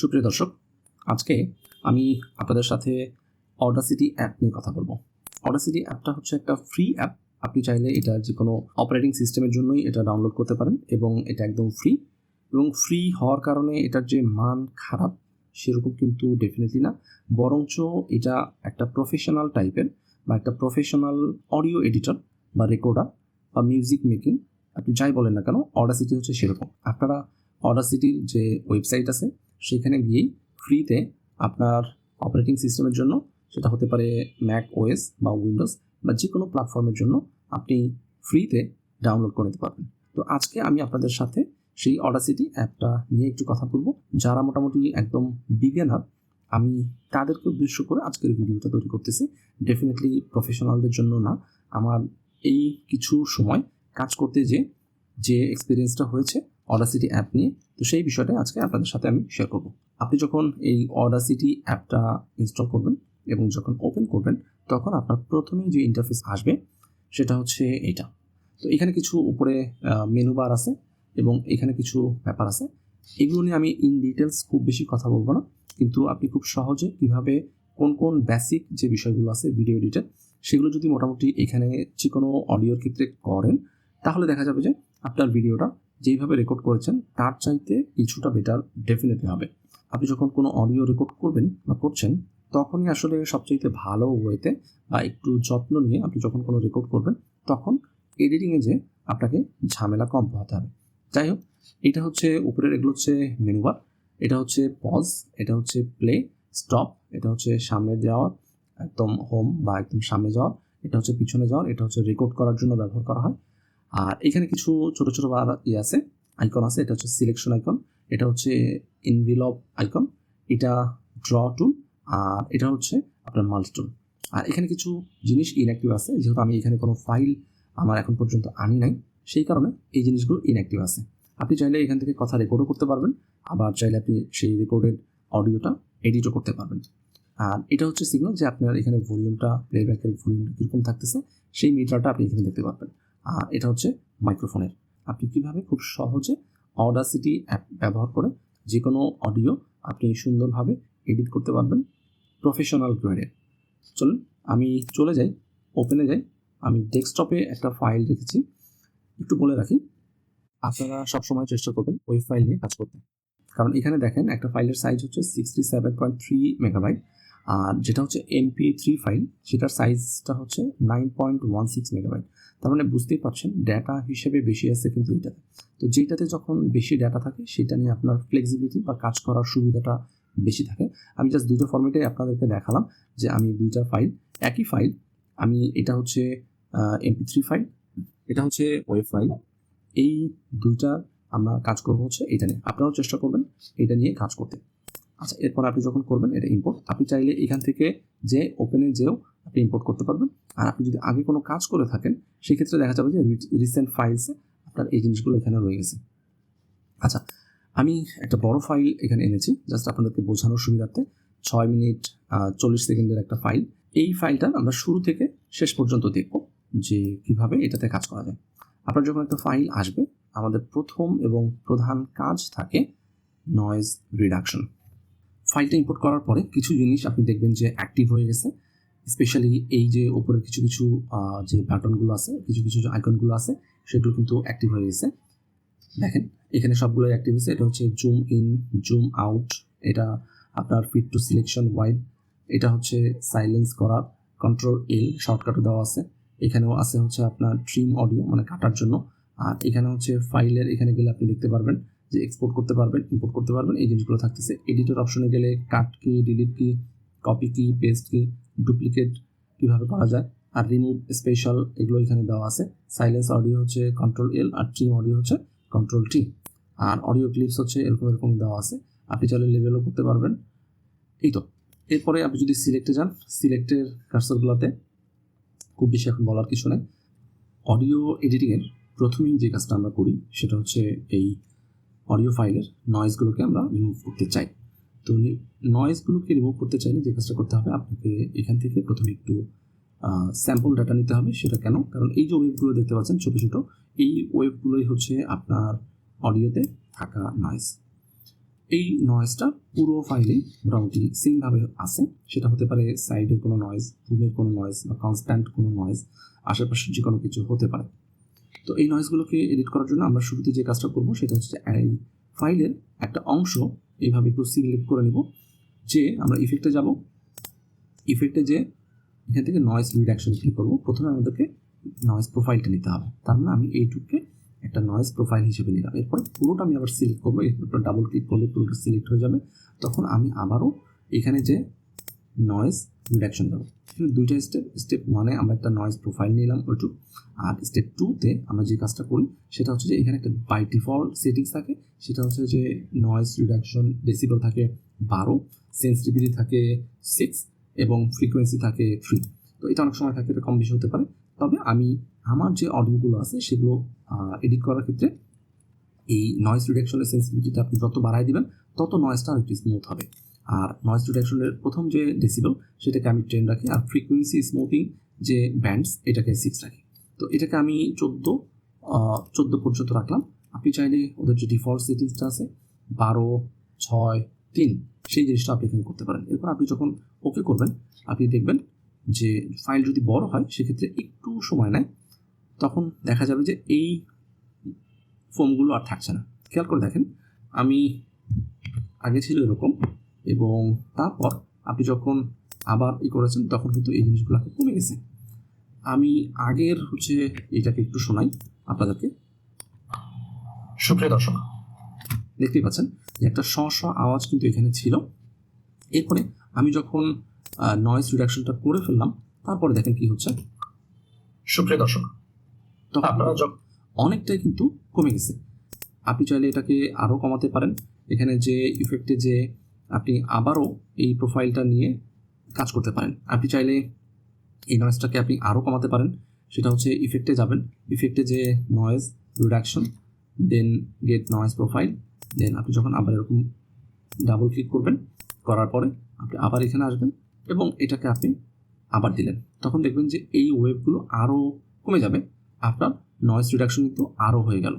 সুপ্রিয় দর্শক, আজকে আমি আপনাদের সাথে অডাসিটি অ্যাপ নিয়ে কথা বলব। অডাসিটি অ্যাপটা হচ্ছে একটা ফ্রি অ্যাপ আপনি চাইলে এটা যে কোনো অপারেটিং সিস্টেমের জন্যই এটা ডাউনলোড করতে পারেন এবং এটা একদম ফ্রি এবং ফ্রি হওয়ার কারণে এটার যে মান খারাপ, সেরকম কিন্তু ডেফিনেটলি না। বরঞ্চ এটা একটা প্রফেশনাল টাইপের বা একটা প্রফেশনাল অডিও এডিটর বা রেকর্ডার বা মিউজিক মেকিং আপনি যাই বলেন না কেন অডাসিটি হচ্ছে সেরকম। আপনারা অডাসিটির যে ওয়েবসাইট আছে সেখানে গিয়েই ফ্রিতে আপনার অপারেটিং সিস্টেমের জন্য, সেটা হতে পারে ম্যাক ওএস বা উইন্ডোজ বা যে কোনো প্ল্যাটফর্মের জন্য আপনি ফ্রিতে ডাউনলোড করে নিতে পারবেন। তো আজকে আমি আপনাদের সাথে সেই অডাসিটি অ্যাপটা নিয়ে একটু কথা বলব। যারা মোটামুটি একদম বিজ্ঞানার আমি তাদেরকে উদ্দেশ্য করে আজকের ভিডিওটা তৈরি করতেছি। ডেফিনেটলি প্রফেশনালদের জন্য না। আমার এই কিছু সময় কাজ করতে যে যে এক্সপিরিয়েন্সটা হয়েছে অডাসিটি অ্যাপ নিয়ে, তো সেই বিষয়টা আজকে আপনাদের সাথে আমি শেয়ার করব। আপনি যখন এই অডাসিটি অ্যাপটা ইনস্টল করবেন এবং যখন ওপেন করবেন, তখন আপনার প্রথমেই যে ইন্টারফেস আসবে, সেটা হচ্ছে এইটা। তো এখানে কিছু উপরে মেনু বার আছে এবং এখানে কিছু ব্যাপার আছে। এগুলো নিয়ে আমি ইন ডিটেলস খুব বেশি কথা বলব না, কিন্তু আপনি খুব সহজে কীভাবে, কোন কোন বেসিক যে বিষয়গুলো আছে ভিডিও এডিটের সেগুলো যদি মোটামুটি এখানে যে কোনো অডিওর ক্ষেত্রে করেন, তাহলে দেখা যাবে যে আপনার ভিডিওটা যেইভাবে রেকর্ড করেছেন, তার চাইতে কিছুটা বেটার ডেফিনেটলি হবে। আপনি যখন কোনো অডিও রেকর্ড করবেন বা করছেন, তখনই আসলে সবচাইতে ভালো ওয়েতে বা একটু যত্ন নিয়ে আপনি যখন কোনো রেকর্ড করবেন, তখন এডিটিংয়ে যে আপনাকে ঝামেলা কম পোহাতে হবে। যাই হোক, এটা হচ্ছে উপরের, এগুলো হচ্ছে মেনুবার এটা হচ্ছে পজ এটা হচ্ছে প্লে স্টপ এটা হচ্ছে সামনে যাওয়ার একদম হোম বা একদম সামনে যাওয়া, এটা হচ্ছে পিছনে যাওয়ার এটা হচ্ছে রেকর্ড করার জন্য ব্যবহার করা হয়। আর এখানে কিছু ছোট ছোট ইয়ে আছে আইকন আছে, এটা হচ্ছে সিলেকশন আইকন এটা হচ্ছে ইনভিলপ আইকন এটা ড্র টুল আর এটা হচ্ছে আপনার মাল্টি টুল আর এখানে কিছু জিনিস ইনঅ্যাক্টিভ আছে, যেহেতু আমি এখানে কোনো ফাইল আমার এখন পর্যন্ত আনি নাই, সেই কারণে এই জিনিসগুলো ইনঅ্যাক্টিভ আছে। আপনি চাইলে এখান থেকে কথা রেকর্ডও করতে পারবেন, আবার চাইলে আপনি সেই রেকর্ডেড অডিওটা এডিটও করতে পারবেন। আর এটা হচ্ছে সিগনাল যে আপনার এখানে ভলিউমটা প্লেব্যাকের ভলিউমটা কীরকম থাকতেছে, সেই মিটারটা আপনি এখানে দেখতে পারবেন। আর এটা হচ্ছে মাইক্রোফোনের আপনি কীভাবে খুব সহজে অডাসিটি অ্যাপ ব্যবহার করে যে কোনো অডিও আপনি সুন্দরভাবে এডিট করতে পারবেন প্রফেশনাল গ্রেডে চলুন, আমি চলে যাই ওপেনে যাই। আমি ডেস্কটপে একটা ফাইল রেখেছি। একটু বলে রাখি, আপনারা সবসময় চেষ্টা করবেন ওই ফাইল নিয়ে কাজ করতে। কারণ এখানে দেখেন একটা ফাইলের সাইজ হচ্ছে sixty seven point three megabyte আর যেটা হচ্ছে এমপি থ্রি ফাইল সেটার সাইজটা হচ্ছে nine point one six megabyte তার মানে বুঝতেই পারছেন ডেটা হিসেবে বেশি আছে কিন্তু এটাতে তো যেটাতে যখন বেশি ডেটা থাকে, সেটা নিয়ে আপনার ফ্লেক্সিবিলিটি বা কাজ করার সুবিধাটা বেশি থাকে। আমি জাস্ট দুটো ফর্মেটে আপনাদেরকে দেখালাম যে আমি দুইটা ফাইল একই ফাইল আমি এটা হচ্ছে এমপি থ্রি ফাইল এটা হচ্ছে ওয়েব ফাইল এই দুইটা আমরা কাজ করব হচ্ছে এটা নিয়ে। আপনারাও চেষ্টা করবেন এটা নিয়ে কাজ করতে। আচ্ছা এরপর আপনি যখন করবেন, এটা ইম্পোর্ট আপনি চাইলে এখান থেকে যে ওপেনে যেও আপনি ইম্পোর্ট করতে পারবেন। আর আপনি যদি আগে কোনো কাজ করে থাকেন, সেক্ষেত্রে দেখা যাবে যে রিসেন্ট ফাইলসে আপনার এই জিনিসগুলো এখানে রয়ে গেছে। আচ্ছা আমি একটা বড় ফাইল এখানে এনেছি জাস্ট আপনাদেরকে বোঝানোর সুবিধার্থে। ছয় মিনিট চল্লিশ সেকেন্ডের একটা ফাইল এই ফাইলটা আমরা শুরু থেকে শেষ পর্যন্ত দেখব যে কীভাবে এটাতে কাজ করা যায়। আপনার যখন একটা ফাইল আসবে, আমাদের প্রথম এবং প্রধান কাজ থাকে নয়েজ রিডাকশন ফাইলটা ইম্পোর্ট করার পরে কিছু জিনিস আপনি দেখবেন যে অ্যাক্টিভ হয়ে গেছে। স্পেশালি এই যে ওপরের কিছু কিছু যে বাটনগুলো আছে, কিছু কিছু যে আইকনগুলো আছে, সেগুলো কিন্তু অ্যাক্টিভ হয়ে গেছে। দেখেন, এখানে সবগুলো অ্যাক্টিভ হয়েছে। এটা হচ্ছে জুম ইন জুম আউট এটা আপনার ফিট টু সিলেকশন ওয়াইড এটা হচ্ছে সাইলেন্স করার কন্ট্রোল এল শর্টকাটও দেওয়া আছে। এখানেও আছে হচ্ছে আপনার ট্রিম অডিও মানে কাটার জন্য। আর এখানে হচ্ছে ফাইলের এখানে গেলে আপনি দেখতে পারবেন যে এক্সপোর্ট করতে পারবেন ইম্পোর্ট করতে পারবেন, এই জিনিসগুলো থাকতেছে। এডিটর অপশনে গেলে কাট কি ডিলিট কি কপি কি পেস্ট কি ডুপ্লিকেট কীভাবে করা যায়, আর রিমুভ স্পেশাল এগুলো এখানে দেওয়া আছে। সাইলেন্স অডিও হচ্ছে কন্ট্রোল এল আর ট্রিম অডিও হচ্ছে কন্ট্রোল টি আর অডিও ক্লিপস হচ্ছে এরকম এরকম দেওয়া আছে। আপনি চাইলে লেভেলও করতে পারবেন। এই তো। এরপরে আপনি যদি সিলেক্টে যান সিলেক্টের কার্সারগুলোতে খুব বেশি এখন বলার কিছু নেই। অডিও এডিটিংয়ের প্রথমেই যে কাজটা আমরা করি, সেটা হচ্ছে এই অডিও ফাইলের নয়েজগুলোকে আমরা রিমুভ করতে চাই। তো নয়েজগুলোকে রিমুভ করতে চাইলে যে কাজটা করতে হবে, আপনাকে এখান থেকে প্রথমে একটু স্যাম্পল ডাটা নিতে হবে। সেটা কেন? কারণ এই যে ওয়েবগুলো দেখতে পাচ্ছেন ছোটো ছোটো, এই ওয়েবগুলোই হচ্ছে আপনার অডিওতে থাকা নয়েজ এই নয়েজটা পুরো ফাইলে মোটামুটি সেমভাবে আছে। সেটা হতে পারে সাইডের কোনো নয়েজ রুমের কোনো নয়েজ বা কনস্ট্যান্ট কোনো নয়েজ আশেপাশের যে কোনো কিছু হতে পারে। তো এই নয়েজগুলোকে এডিট করার জন্য আমরা শুরুতে যে কাজটা করব সেটা হচ্ছে এই ফাইলের একটা অংশ এইভাবে একটু সিলেক্ট করে নিব। যে আমরা ইফেক্টে যাব ইফেক্টে যে এখান থেকে নয়েজ রিডাকশন ক্লিক করব, প্রথমে আমাদেরকে নয়েজ প্রোফাইলটা নিতে হবে। তার মানে আমি এইটুককে একটা নয়েজ প্রোফাইল হিসেবে নিলাম। এরপরে পুরোটা আমি আবার সিলেক্ট করব ডাবল ক্লিক করলে পুরোটা সিলেক্ট হয়ে যাবে। তখন আমি আবারও এখানে যে নয়েজ রিডাকশন দেবো দুইটা স্টেপ স্টেপ ওয়ানে আমরা একটা নয়েজ প্রোফাইল নিলাম ওইটুক। আর স্টেপ টুতে আমরা যে কাজটা করি, সেটা হচ্ছে যে এখানে একটা বাই ডিফল্ট সেটিংস থাকে, সেটা হচ্ছে যে নয়েজ রিডাকশন ডেসিবল থাকে বারো সেন্সিটিভিটি থাকে সিক্স এবং ফ্রিকোয়েন্সি থাকে থ্রি তো এটা অনেক সময় থাকে, এটা কম বেশি হতে পারে। তবে আমি আমার যে অডিওগুলো আছে, সেগুলো এডিট করার ক্ষেত্রে এই নয়েজ রিডাকশনের সেন্সিটিভিটিটা আপনি যত বাড়ায় দিবেন, তত নয়েজটা আরেকটু স্মুথ হবে। আর নয়েজ রিডাকশনের প্রথম যে ডেসিবল সেটাকে আমি টেন রাখি। আর ফ্রিকোয়েন্সি স্মুথিং যে ব্যান্ডস এটাকে সিক্স রাখি। তো এটাকে আমি চোদ্দ চোদ্দ পর্যন্ত রাখলাম। আপনি চাইলে ওদের যে ডিফল্ট সেটিংসটা আছে, বারো, ছয়, তিন, সেই জিনিসটা আপনি এখানে করতে পারেন। এরপর আপনি যখন ওকে করবেন, আপনি দেখবেন যে ফাইল যদি বড় হয়, সেক্ষেত্রে একটু সময় নেয়, তখন দেখা যাবে যে এই ফোমগুলো আর থাকছে না। খেয়াল করে দেখেন, আমি আগে ছিল এরকম এবং তারপর আপনি যখন আবার ই করেছেন তখন কিন্তু এই জিনিসগুলো কমে গেছে। আমি আগের হচ্ছে এটাকে একটু শোনাই আপনাদেরকে। সুপ্রিয় দর্শক দেখতেই পাচ্ছেন যে একটা স স আওয়াজ কিন্তু এখানে ছিল। এরপরে আমি যখন নয়েজ রিডাকশনটা করে ফেললাম তারপরে দেখেন কি হচ্ছে। সুপ্রিয় দর্শক তখন আপনারা যখন অনেকটাই কিন্তু কমে গেছে। আপনি চাইলে এটাকে আরও কমাতে পারেন। এখানে যে ইফেক্টে যে আপনি আবারও এই প্রোফাইলটা নিয়ে কাজ করতে পারেন। আপনি চাইলে এই নয়েজটাকে আপনি আরও কমাতে পারেন। সেটা হচ্ছে ইফেক্টে যাবেন। ইফেক্টে যে noise reduction then get noise profile then আপনি যখন আবার এরকম ডাবল ক্লিক করবেন, করার পরে আপনি আবার এখানে আসবেন এবং এটাকে আপনি আবার দিলেন। তখন দেখবেন যে এই ওয়েবগুলো আরও কমে যাবে। আপনার নয়েজ রিডাকশন কিন্তু আরও হয়ে গেল।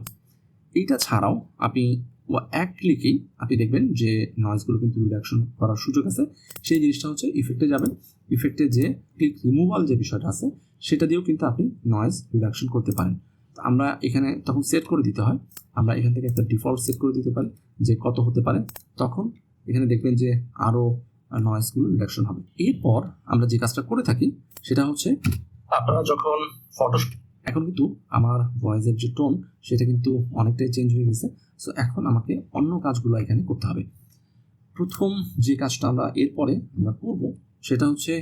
এইটা ছাড়াও আপনি ও এক ক্লিকেই আপনি দেখবেন যে নয়েজগুলো কিন্তু রিডাকশন করার সুযোগ আছে। সেই জিনিসটা হচ্ছে ইফেক্টে যাবেন। ইফেক্টে যে ক্লিক রিমুভাল যে বিষয়টা আছে, সেটা দিয়েও কিন্তু আপনি নয়েজ রিডাকশন করতে পারেন। আমরা এখানে তখন সেট করে দিতে হয়। আমরা এখান থেকে একটা ডিফল্ট সেট করে দিতে পারি যে কত হতে পারে। তখন এখানে দেখবেন যে আরও নয়েজগুলো রিডাকশন হবে। এরপর আমরা যে কাজটা করে থাকি, সেটা হচ্ছে আপনারা যখন ফটো এখন কিন্তু আমার ভয়েসের যে টোন সেটা কিন্তু অনেকটাই চেঞ্জ হয়ে গেছে। সো এখন আমাকে অন্য কাজগুলো এখানে করতে হবে। প্রথম যে কাজটা আমরা এরপরে আমরা করব, সেটা হচ্ছে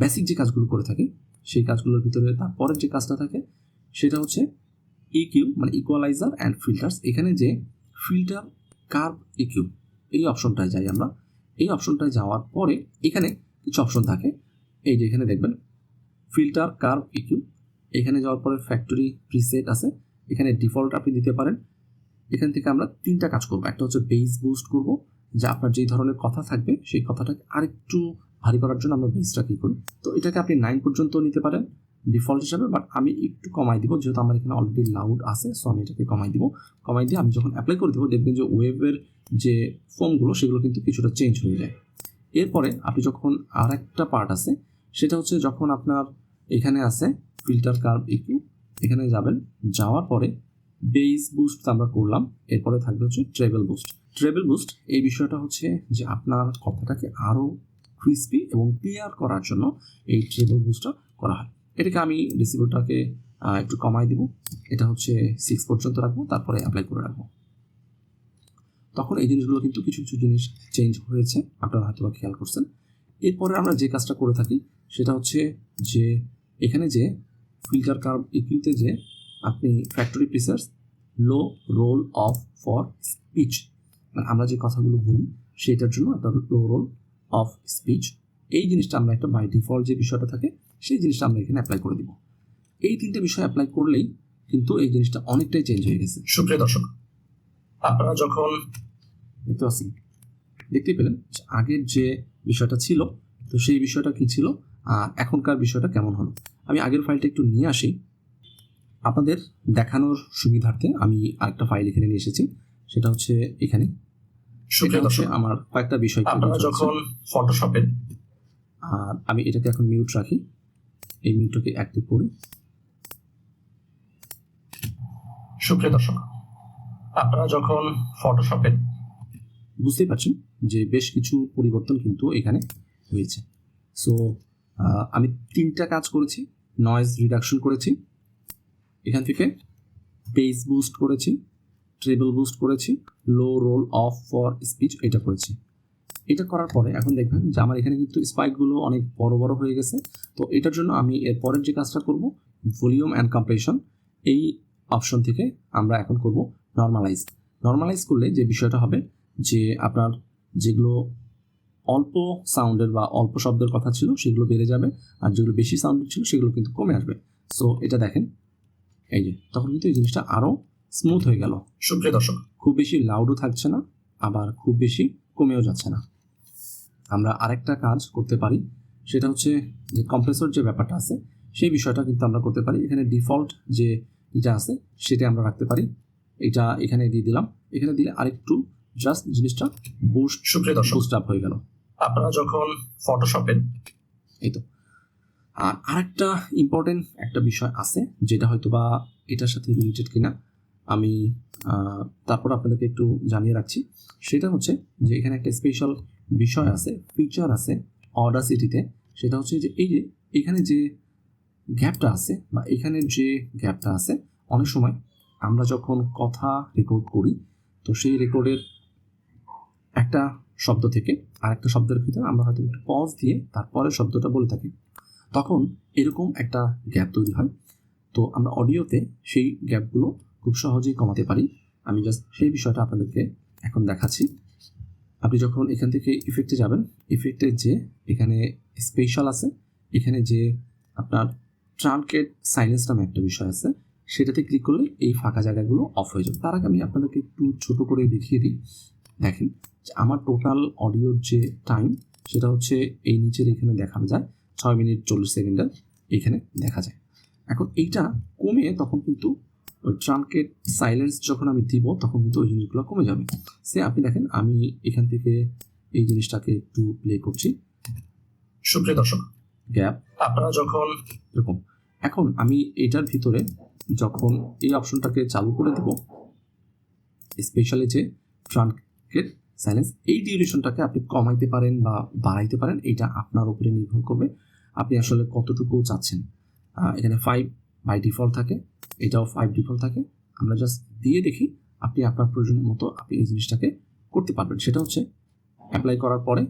বেসিক যে কাজগুলো করে থাকি, সেই কাজগুলোর ভিতরে তারপরের যে কাজটা থাকে, সেটা হচ্ছে ইকিউ মানে ইকুয়ালাইজার অ্যান্ড ফিল্টার্স এখানে যে ফিল্টার কার্ভ ইকিউ এই অপশনটায় যাই আমরা। এই অপশনটায় যাওয়ার পরে এখানে কিছু অপশন থাকে। এই যে এখানে দেখবেন ফিল্টার কার্ভ ইকিউ এখানে যাওয়ার পরে ফ্যাক্টরি প্রিসেট আছে। এখানে ডিফল্ট আপনি দিতে পারেন। এখান থেকে আমরা তিনটা কাজ করব। একটা হচ্ছে বেস বুস্ট করব, যে আপনার যেই ধরনের কথা থাকবে, সেই কথাটাকে আরেকটু ভারী করার জন্য আমরা বেসটা কী করি। তো এটাকে আপনি নাইন পর্যন্ত নিতে পারেন ডিফল্ট হিসাবে বাট আমি একটু কমাই দিব, যেহেতু আমার এখানে অলরেডি লাউড আছে সো আমি এটাকে কমাই দিব। কমাই দিয়ে আমি যখন অ্যাপ্লাই করে দেবো, দেখবেন যে ওয়েবের যে ফোনগুলো সেগুলো কিন্তু কিছুটা চেঞ্জ হয়ে যায়। এরপরে আপনি যখন আর একটা পার্ট আছে, সেটা হচ্ছে যখন আপনার এখানে আছে ফিল্টার কার্ভ ইকিউ এখানে যাবেন, যাওয়ার পরে বেস বুস্ট আমরা করলাম, এরপরে থাকবে হচ্ছে ট্রেভেল বুস্ট ট্রেভেল বুস্ট এই বিষয়টা হচ্ছে যে আপনার কথাটাকে আরও ক্রিস্পি এবং ক্লিয়ার করার জন্য এই ট্রেভেল বুস্টটা করা হয়। এটাকে আমি ডিসিবলটাকে একটু কমাই দিব। এটা হচ্ছে সিক্স পর্যন্ত রাখব, তারপরে অ্যাপ্লাই করে রাখব। তখন এই জিনিসগুলো কিন্তু কিছু কিছু জিনিস চেঞ্জ হয়েছে, আপনারা হয়তো বা খেয়াল করছেন। এরপরে আমরা যে কাজটা করে থাকি, সেটা হচ্ছে যে এখানে যে ফিল্টার কার্ভ ইকিউতে যে আপনি factory presets low roll off for speech মানে আমরা যে কথাগুলো বলি সেটার জন্য একটা লো রোল অফ স্পিচ এই জিনিসটা আমরা একটা বাই ডিফল্ট যে বিষয়টা থাকে সেই জিনিসটা আমরা এখানে অ্যাপ্লাই করে দিব। এই তিনটে বিষয় অ্যাপ্লাই করলেই কিন্তু এই জিনিসটা অনেকটাই চেঞ্জ হয়ে গেছে। সুপ্রিয় দর্শক আপনারা যখন দেখতে পাচ্ছি দেখতেই পেলেন আগের যে বিষয়টা ছিল তো সেই বিষয়টা কি ছিল? আর এখনকার বিষয়টা কেমন হলো? আমি আগের ফাইলটা একটু নিয়ে আসি। আপনাদের দেখানোর সুবিধার্থে আমি আরেকটা ফাইল এখানে নিয়ে এসেছি। সেটা হচ্ছে এখানে। আমার কয়েকটা বিষয় যখন ফটোশপে আর আমি এটাকে এখন মিউট রাখি। এই মিউটটাকে অ্যাক্টিভ করি। সুপ্রিয় দর্শক আপনারা যখন ফটোশপে বুঝতেই পারছেন যে বেশ কিছু পরিবর্তন কিন্তু এখানে হয়েছে। সো আমি তিনটা কাজ করেছি। নয়েজ রিডাকশন করেছি। এখান থেকে পেজ বুস্ট করেছি ট্রেবল বুস্ট করেছি low roll off for speech এটা করেছি। এটা করার পরে এখন দেখবেন যে আমার এখানে কিন্তু স্পাইকগুলো অনেক বড় বড় হয়ে গেছে। তো এটার জন্য আমি এর পরের যে কাজটা করব ভলিউম অ্যান্ড কম্প্রেশন এই অপশন থেকে আমরা এখন করব নর্মালাইজ নর্মালাইজ করলে যে বিষয়টা হবে যে আপনার যেগুলো অল্প সাউন্ডের বা অল্প শব্দের কথা ছিল সেগুলো বেড়ে যাবে। আর যেগুলো বেশি সাউন্ডের ছিল সেগুলো কিন্তু কমে আসবে। সো এটা দেখেন। এই যে তখন কিন্তু এই জিনিসটা আরও স্মুথ হয়ে গেল। সুপ্রিয় দর্শক খুব বেশি লাউডও থাকছে না আবার খুব বেশি কমেও যাচ্ছে না। আমরা আরেকটা কাজ করতে পারি সেটা হচ্ছে যে কম্প্রেসর যে ব্যাপারটা আছে সেই বিষয়টা কিন্তু আমরা করতে পারি। এখানে ডিফল্ট যে এটা আছে সেটা আমরা রাখতে পারি। এটা এখানে দিয়ে দিলাম। এখানে দিলে আরেকটু জাস্ট জিনিসটা বুস্ট সুপ্রিয় দর্শক বুস্ট আপ হয়ে গেল। আপনারা যখন ফটোশপে এই তো আর আরেকটা ইম্পর্টেন্ট একটা বিষয় আছে, যেটা হয়তো বা এটার সাথে রিলেটেড কিনা, আমি তারপর আপনাদেরকে একটু জানিয়ে রাখছি। সেটা হচ্ছে যে এখানে একটা স্পেশাল বিষয় আছে ফিচার আছে অর্ডার সিটিতে সেটা হচ্ছে যে এই যে এখানে যে গ্যাপটা আছে বা এখানে যে গ্যাপটা আছে, অনেক সময় আমরা যখন কথা রেকর্ড করি, তো সেই রেকর্ডের একটা শব্দ থেকে আরেকটা শব্দের ভিতরে আমরা হয়তো একটু পজ দিয়ে তারপরে শব্দটা বলে থাকি। তখন এরকম একটা গ্যাপ তৈরি হয়। তো আমরা অডিওতে সেই গ্যাপগুলো খুব সহজেই কমাতে পারি। আমি জাস্ট সেই বিষয়টা আপনাদেরকে এখন দেখাচ্ছি। আপনি যখন এখান থেকে ইফেক্টে যাবেন ইফেক্টে যে এখানে স্পেশাল আছে, এখানে যে আপনার ট্রানকেট সাইলেন্স নামে একটা বিষয় আছে, সেটাতে ক্লিক করলে এই ফাঁকা জায়গাগুলো অফ হয়ে যাবে। তার আগে আমি আপনাদেরকে একটু ছোট করে দেখিয়ে দিই। দেখেন আমার টোটাল অডিওর যে টাইম সেটা হচ্ছে এই নিচের এখানে দেখানো যায় ছয় মিনিট চল্লিশ সেকেন্ডের এখানে দেখা যায়। এখন এইটা কমে তখন কিন্তু ওই ট্রানকেট সাইলেন্স যখন আমি দিব তখন কিন্তু ওই জিনিসগুলো কমে যাবে। সে আপনি দেখেন আমি এখান থেকে এই জিনিসটাকে একটু প্লে করছি। সুপ্রিয় দর্শক গ্যাপ আপনারা যখন এরকম। এখন আমি এটার ভিতরে যখন এই অপশনটাকে চালু করে দেব স্পেশালি যে ট্রানকেট সাইলেন্স এই ডিউরেশনটাকে আপনি কমাইতে পারেন বা বাড়াইতে পারেন এটা আপনার উপরে নির্ভর করবে। আপনি আসলে কতটুকু চাচ্ছেন। এখানে ফাইভ বাই ডিফল্ট থাকে, এটাও ফাইভ ডিফল্ট থাকে। আমরা জাস্ট দিয়ে দেখি আপনি আপনার প্রয়োজন মতো আপনি এই জিনিসটাকে করতে পারবেন। সেটা হচ্ছে অ্যাপ্লাই করার পরে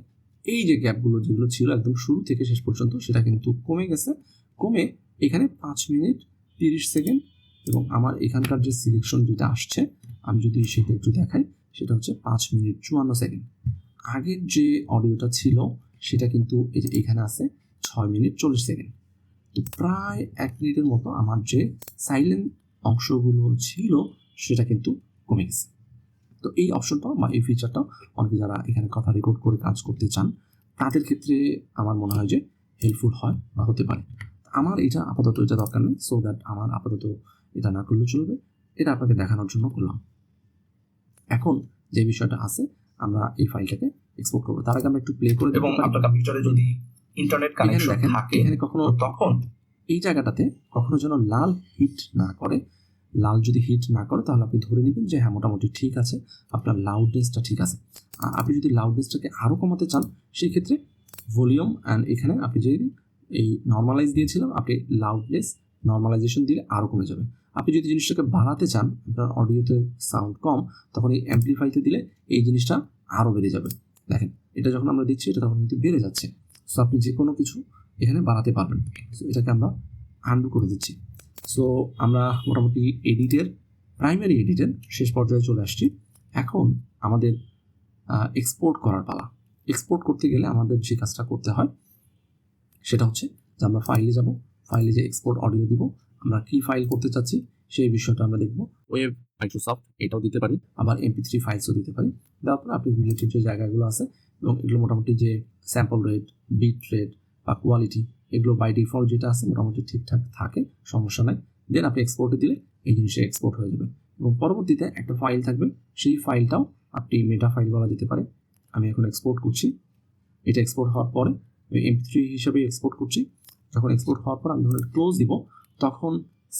এই যে গ্যাপগুলো যেগুলো ছিল একদম শুরু থেকে শেষ পর্যন্ত, সেটা কিন্তু কমে গেছে। কমে এখানে পাঁচ মিনিট তিরিশ সেকেন্ড এবং আমার এখানকার যে সিলেকশন যেটা আসছে, আমি যদি সেটা একটু দেখাই সেটা হচ্ছে পাঁচ মিনিট চুয়ান্ন সেকেন্ড। আগের যে অডিওটা ছিল, সেটা কিন্তু এই এখানে আছে, ছয় মিনিট চল্লিশ সেকেন্ড। তো প্রায় এক মিনিটের মতো আমার যে সাইলেন্ট অংশগুলো ছিল, সেটা কিন্তু কমে গেছে। তো এই অপশনটা বা এই ফিচারটাও অনেকে যারা এখানে কথা রেকর্ড করে কাজ করতে চান, তাদের ক্ষেত্রে আমার মনে হয় যে হেল্পফুল হয় বা হতে পারে। আমার এটা আপাতত এটা দরকার নেই সো দ্যাট আমার আপাতত এটা না করলে চলবে। এটা আপনাকে দেখানোর জন্য করলাম। এখন যে বিষয়টা আছে আমরা এই ফাইলটাকে এক্সপোর্ট করব। তার আগে আমরা একটু প্লে করে এবং আপনার কম্পিউটারে যদি ইন্টারনেট কানেকশন থাকে এখানে কখনো তখন এই জায়গাটাতে কখনো যেন লাল হিট না করে। লাল যদি হিট না করে তাহলে আপনি ধরে নেবেন যে হ্যাঁ মোটামুটি ঠিক আছে আপনার লাউডনেসটা ঠিক আছে। আর আপনি যদি লাউডনেসটাকে আরও কমাতে চান সেই ক্ষেত্রে ভলিউম অ্যান্ড এখানে আপনি যে এই নর্মালাইজ দিয়েছিলাম আপনি লাউডনেস নর্মালাইজেশন দিলে আরও কমে যাবে। আপনি যদি জিনিসটাকে বাড়াতে চান, আপনার অডিওতে সাউন্ড কম, তখন এই অ্যাম্পলিফাইতে দিলে এই জিনিসটা আরও বেড়ে যাবে। দেখেন, এটা যখন আমরা দিচ্ছি, এটা তখন কিন্তু বেড়ে যাচ্ছে। সো আপনি যে কোনো কিছু এখানে বাড়াতে পারবেন। সো এটাকে আমরা আন্ডু করে দিচ্ছি। সো আমরা মোটামুটি এডিটের প্রাইমারি এডিটের শেষ পর্যায়ে চলে আসছি। এখন আমাদের এক্সপোর্ট করার পালা। এক্সপোর্ট করতে গেলে আমাদের যে কাজটা করতে হয়, সেটা হচ্ছে যে আমরা ফাইলে যাব। ফাইলে যে এক্সপোর্ট অডিও দিব আমরা কি ফাইল করতে চাচ্ছি সেই বিষয়টা আমরা দেখব। ওয়েব মাইক্রোসফট এটাও দিতে পারি। আবার এমপি থ্রি ফাইলসও দিতে পারি। দেওয়ার পর আপনি রিলেটেড যে জায়গাগুলো আছে এবং এগুলো মোটামুটি যে স্যাম্পল রেট বিট রেট বা কোয়ালিটি এগুলো বাই ডিফল্ট যেটা আছে মোটামুটি ঠিকঠাক থাকে সমস্যা নাই। দেন আপনি এক্সপোর্টে দিলে এই জিনিসটা এক্সপোর্ট হয়ে যাবে। এবং পরবর্তীতে একটা ফাইল থাকবে সেই ফাইলটাও আপনি মেটা ফাইল বলা যেতে পারে। আমি এখন এক্সপোর্ট করছি। এটা এক্সপোর্ট হওয়ার পরে এমপি থ্রি হিসাবে এক্সপোর্ট করছি। যখন এক্সপোর্ট হওয়ার পর আমি যখন ক্লোজ দিব তখন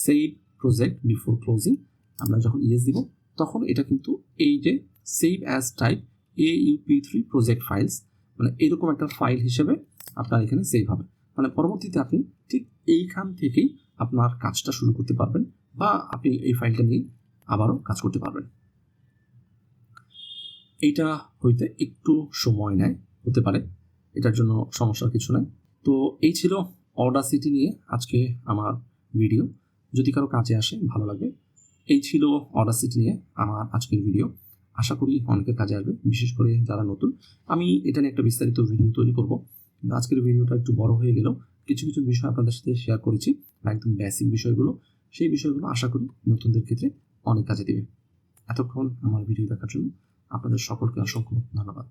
সেভ প্রজেক্ট বিফোর ক্লোজিং আমরা যখন ইয়েস দিব, তখন এটা কিন্তু এই যে save as type A UP three project files মানে এরকম একটা ফাইল হিসেবে আপনার এখানে সেভ হবে। মানে পরবর্তীতে আপনি ঠিক এইখান থেকেই আপনার কাজটা শুরু করতে পারবেন বা আপনি এই ফাইলটা নিয়ে আবারও কাজ করতে পারবেন। এইটা হইতে একটু সময় নেয়, হতে পারে। এটার জন্য সমস্যার কিছু নাই। তো এই ছিল অর্ডার সিটি নিয়ে আজকে আমার ভিডিও যদি কারও কাজে আসে, ভালো লাগবে। এই ছিল অর্ডার সিটি নিয়ে আমার আজকের ভিডিও আশা করি অনেকের কাজে আসবে, বিশেষ করে যারা নতুন। আমি এটা নিয়ে একটা বিস্তারিত ভিডিও তৈরি করব। আজকের ভিডিওটা একটু বড় হয়ে গেলেও কিছু কিছু বিষয় আপনাদের সাথে শেয়ার করেছি, একদম বেসিক বিষয়গুলো। সেই বিষয়গুলো আশা করি নতুনদের ক্ষেত্রে অনেক কাজে দেবে। এতক্ষণ আমার ভিডিও দেখার জন্য আপনাদের সকলকে অসংখ্য ধন্যবাদ।